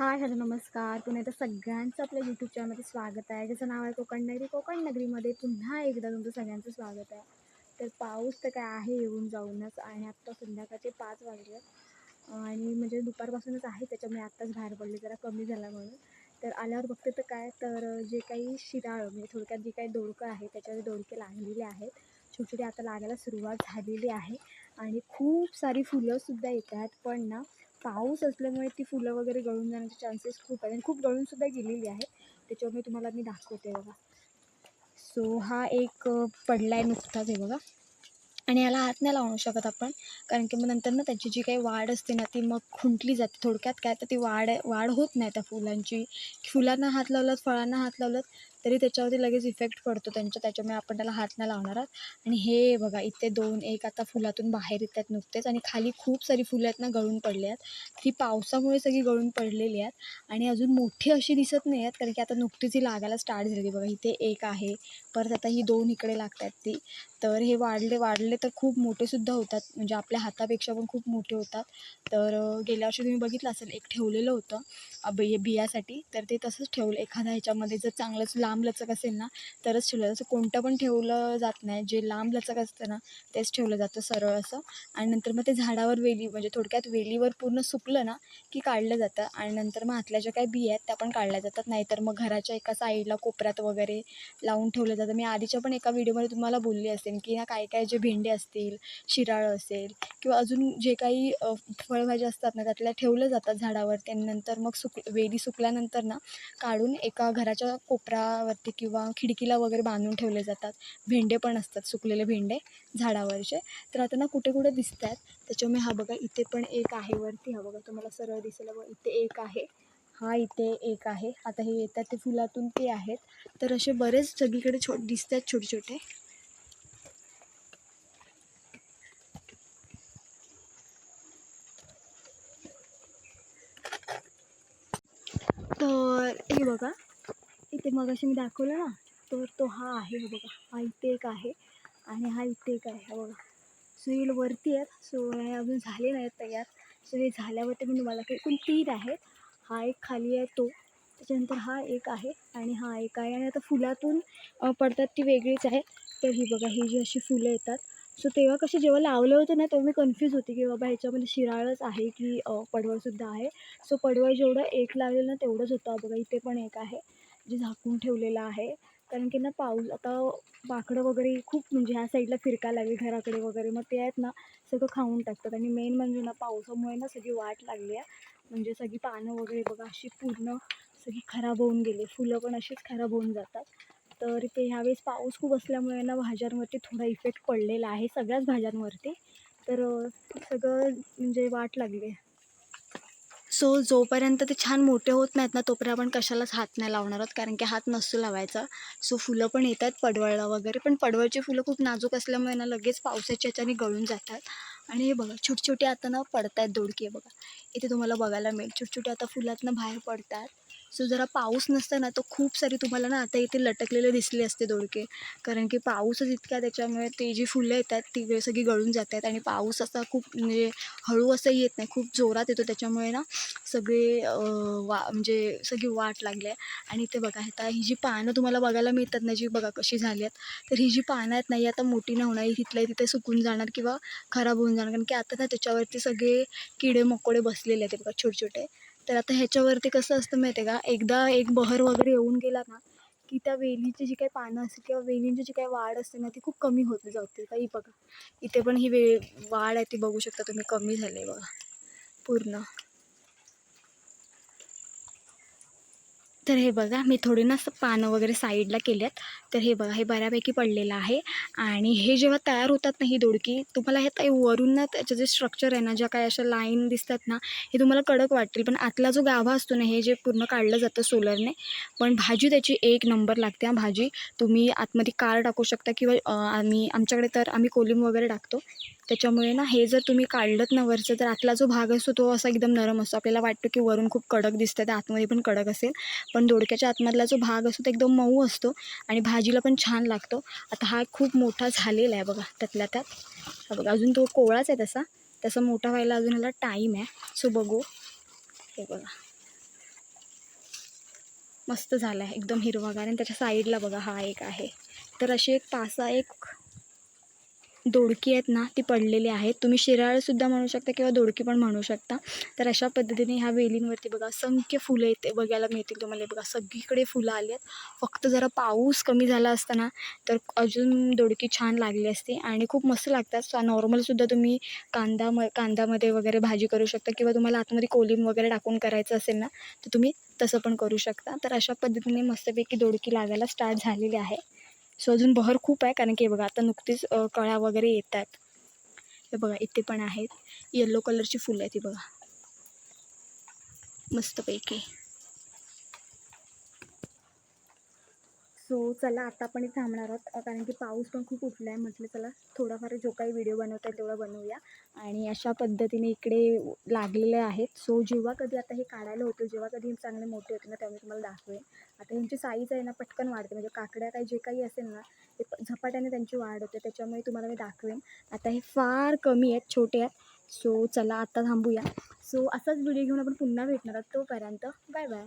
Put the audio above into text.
Hi hello नमस्कार. पुन्हा एकदा सगळ्यांचं आपल्या यूट्यूब चॅनलमध्ये स्वागत आहे. ज्याचं नाव आहे कोकण नगरी कोकण नगरीमध्ये पुन्हा एकदा तुमचं सगळ्यांचं स्वागत आहे. तर पाऊस तर काय आहे येऊन जाऊनच आणि आत्ता संध्याकाळचे पाच वाजले. आणि म्हणजे दुपारपासूनच आहे त्याच्यामुळे आत्ताच बाहेर पडले जरा कमी झाला म्हणून. तर आल्यावर बघते तर काय तर जे काही शिराळं म्हणजे थोडक्यात जे काही दोडकं आहे त्याच्यावर दोडके लागलेले आहेत. छोटे छोटे आता लागायला सुरुवात झालेली आहे. आणि खूप सारी फुलंसुद्धा येत आहेत. पण ना पाऊस असल्यामुळे ती फुलं वगैरे गळून जाण्याचे चान्सेस खूप आहेत. आणि खूप गळूनसुद्धा गेलेली आहे. त्याच्यामुळे तुम्हाला मी दाखवते बघा. सो हा एक पडला आहे नुकताच आहे बघा. आणि याला हात नाही लावू शकत आपण. कारण की मग नंतर ना त्याची जी काही वाढ असते ना ती मग खुंटली जाते थोडक्यात. काय तर ती वाढ वाढ होत नाही त्या फुलांची. फुलांना हात लावलात फळांना हात लावलात तरी त्याच्यावरती लगेच इफेक्ट पडतो त्यांच्या त्याच्यामुळे आपण त्याला हात नाही लावणार आहोत. आणि हे बघा इथे दोन एक आता फुलातून बाहेर येत आहेत नुकतेच आणि खाली खूप सारी फुलं आहेत ना गळून पडली आहेत. ती पावसामुळे सगळी गळून पडलेली आहेत आणि अजून मोठी अशी दिसत नाही आहेत कारण की आता नुकतीच ही लागायला स्टार्ट झाली बघा. इथे एक आहे परत आता ही दोन इकडे लागतात ती. तर हे वाढले वाढले तर खूप मोठेसुद्धा होतात म्हणजे आपल्या हातापेक्षा पण खूप मोठे होतात. तर गेल्या वर्षी तुम्ही बघितलं असेल एक ठेवलेलं होतं बि बियासाठी. तर ते तसंच ठेवलं एखाद्या ह्याच्यामध्ये जर चांगलंच लाग लांब लचक असेल ना तरच ठेवलं असं कोणतं पण ठेवलं जात नाही. जे लांब लचक असतं ना तेच ठेवलं जातं सरळ असं. आणि नंतर मग ते झाडावर वेली म्हणजे थोडक्यात वेलीवर पूर्ण सुकलं ना की काढलं जातं. आणि नंतर मग आतल्या ज्या काही बिया आहेत त्या पण काढल्या जातात. नाहीतर मग घराच्या एका साईडला कोपऱ्यात वगैरे लावून ठेवलं जातं. मी आधीच्या पण एका व्हिडिओमध्ये तुम्हाला बोलली असेल की ना काय काय जे भेंडे असतील शिराळं असेल किंवा अजून जे काही फळभाज्या असतात ना त्यातल्या ठेवलं जातात झाडावर. त्यानंतर मग सुक वेली सुकल्यानंतर ना काढून एका घराच्या कोपरा छतावरती किंवा खिडकीला वगैरे बांधून ठेवले जातात. भेंडे पण असतात सुकलेले भेंडे झाडावरचे. तर आता ना कुठे कुठे दिसत आहेत त्याच्यामुळे हा बघा इथे पण एक आहे वरती. हा बघा तुम्हाला सरळ दिसेल बघा इथे एक आहे. हा इथे एक आहे. आता हे येतात ते फुलातून ते आहेत. तर असे बरेच सगळीकडे छो दिसत आहेत छोटे छोटे. तर हे बघा मग मगाशी मी दाखवलं ना तर तो हा आहे बघा. हा इथे एक आहे आणि हा इथे एक आहे बघा. सो हे वरती आहेत. सो हे अजून झाले नाहीत तयार. सो हे झाल्यावरती म्हणजे मी तुम्हाला काही एकूण तीन आहेत. हा एक खाली आहे तो. त्याच्यानंतर हा एक आहे आणि हा एक आहे. आणि आता फुलातून पडतात ती वेगळीच आहे. तर ही बघा ही जी अशी फुलं येतात. सो तेव्हा कसे जेव्हा लावलं होतं ना तेव्हा मी कन्फ्यूज होते की बाबा ह्याच्यामध्ये शिराळच आहे की पडवळसुद्धा आहे. सो पडवळ जेवढं एक लावलेलं ना तेवढंच होतं. बघा इथे पण एक आहे. जे झाकून ठेवलेलं आहे. कारण की ना पाऊस आता माकडं वगैरे खूप म्हणजे ह्या साईडला फिरकायला लागली घराकडे वगैरे. मग ते आहेत ना सगळं खाऊन टाकतात. आणि मेन म्हणजे ना पावसामुळे ना सगळी वाट लागली आहे. म्हणजे सगळी पानं वगैरे बघा अशी पूर्ण सगळी खराब होऊन गेली. फुलं पण अशीच खराब होऊन जातात. तर ते ह्यावेळेस पाऊस खूप असल्यामुळे ना भाज्यांवरती थोडा इफेक्ट पडलेला आहे. सगळ्याच भाज्यांवरती. तर सगळं म्हणजे वाट लागली आहे. सो जोपर्यंत ते छान मोठे होत नाहीत ना तोपर्यंत आपण कशालाच हात नाही लावणार आहोत. कारण की हात नसतो लावायचा. सो फुलं पण येतात पडवळला वगैरे. पण पडवळची फुलं खूप नाजूक असल्यामुळे ना लगेच पावसाच्या ह्याच्याने गळून जातात. आणि हे बघा छोटे छोटे आता ना पडत आहेत दोडके बघा. इथे तुम्हाला बघायला मिळेल. छोटे छोटे आता फुलातनं बाहेर पडतात. सो जरा पाऊस नसता ना तर खूप सारी तुम्हाला ना आता इथे लटकलेले दिसले असते दोडके. कारण की पाऊसच इतका त्याच्यामुळे ते जी फुलं येतात ती सगळी गळून जातात आणि पाऊस असा खूप म्हणजे हळू असं येत नाही खूप जोरात येतो. त्याच्यामुळे ना सगळे वा म्हणजे सगळी वाट लागली आहे. आणि ते बघा आता ही जी पानं तुम्हाला बघायला मिळतात ना जी बघा कशी झाली आहेत तर ही जी पानं आहेत ना ही आता मोठी नाही होणार ही तिथल्या तिथे सुकून जाणार किंवा खराब होऊन जाणार. कारण की आता ना त्याच्यावरती सगळे किडे मकोडे बसलेले आहेत बघा छोटे छोटे. तर आता ह्याच्यावरती कसं असतं माहिती आहे का? एकदा एक बहर वगैरे येऊन गेला ना की त्या वेलीची जी काही पानं असते किंवा वेलींची जी काही वाढ असते ना ती खूप कमी होत जाते काही बघा. इथे पण ही वे वाढ आहे ती बघू शकता तुम्ही कमी झाली आहे बघा. पूर्ण. तर हे बघा मी थोडी ना असं पानं वगैरे साईडला केल्यात. तर हे बघा हे बऱ्यापैकी पडलेलं आहे. आणि हे जेव्हा तयार होतात ना ही दोडकी तुम्हाला हे ताई वरून ना त्याचं जे स्ट्रक्चर आहे ना ज्या काही अशा लाईन दिसतात ना हे तुम्हाला कडक वाटतील. पण आतला जो गाभा असतो ना हे जे पूर्ण काढलं जातं सोलरने पण भाजी त्याची एक नंबर लागते हा भाजी. तुम्ही आतमध्ये कार टाकू शकता किंवा आम्ही आमच्याकडे तर आम्ही कोलिंब वगैरे टाकतो. त्याच्यामुळे ना हे जर तुम्ही काढलं ना वरचं तर आतला जो भाग असतो तो असा एकदम नरम असतो. आपल्याला वाटतं की वरून खूप कडक दिसतं तर आतमध्ये पण कडक असेल. पण दोडक्याच्या आतमधला जो भाग असतो तो एकदम मऊ असतो आणि भाजीला पण छान लागतो. आता हा खूप मोठा झालेला आहे बघा त्यातल्या त्यात. बघा अजून तो कोवळाच आहे तसा. तसा मोठा व्हायला अजून ह्याला टाईम आहे. सो बघू. हे बघा. मस्त झाला आहे एकदम हिरवागार. आणि त्याच्या साईडला बघा हा एक आहे. तर अशी एक पाच सहा एक दोडकी आहेत ना ती पडलेली आहेत. तुम्ही शिराळसुद्धा म्हणू शकता किंवा दोडकी पण म्हणू शकता. तर अशा पद्धतीने ह्या वेलींवरती बघा असंख्य फुलं येते बघायला मिळतील तुम्हाला. हे बघा सगळीकडे फुलं आली आहेत. फक्त जरा पाऊस कमी झाला असताना तर अजून दोडकी छान लागली असती. आणि खूप मस्त लागतात. नॉर्मलसुद्धा तुम्ही कांदा म कांद्यामध्ये वगैरे भाजी करू शकता किंवा तुम्हाला आतमध्ये कोलिम वगैरे टाकून करायचं असेल ना तर तुम्ही तसं पण करू शकता. तर अशा पद्धतीने मस्तपैकी दोडकी लागायला स्टार्ट झालेली आहे. सो अजून बहर खूप आहे कारण की बघा आता नुकतीच कळ्या वगैरे येत आहेत हे बघा इथे पण आहेत. येल्लो कलरची फुलं आहेत ती बघा. मस्तपैकी. सो चला आता आपण थांबणार आहोत. कारण की पाऊस पण खूप उठला आहे म्हटलं चला थोडाफार जो काही व्हिडिओ बनवता आहे तेवढा बनवूया. आणि अशा पद्धतीने इकडे लागलेले आहेत. सो जेव्हा कधी आता हे काढायला होतं जेव्हा कधी चांगले मोठे होते ना तेव्हा मी तुम्हाला दाखवेन. आता यांची साईज आहे ना पटकन वाढते. म्हणजे काकड्या काही जे काही असेल ना ते झपाट्याने त्यांची वाढ होते. त्याच्यामुळे तुम्हाला मी दाखवेन. आता हे फार कमी आहेत छोटे आहेत. सो चला आता थांबूया. सो असाच व्हिडिओ घेऊन आपण पुन्हा भेटणार आहोत तोपर्यंत. Bye bye